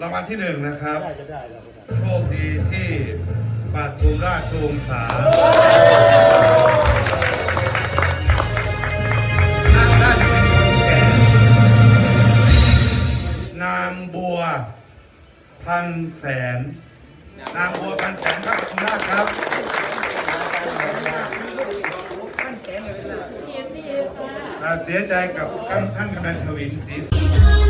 รางวัลที่หนึ่งนะครับ ได้ก็ได้ก็ได้โชคดีที่ปทุมราชวงศาสท่าแก่นางบัวพันแสน นางบัวพันแสนครับคุณนาครับอ่าเสียใจกับท่านกำนันทวินศรี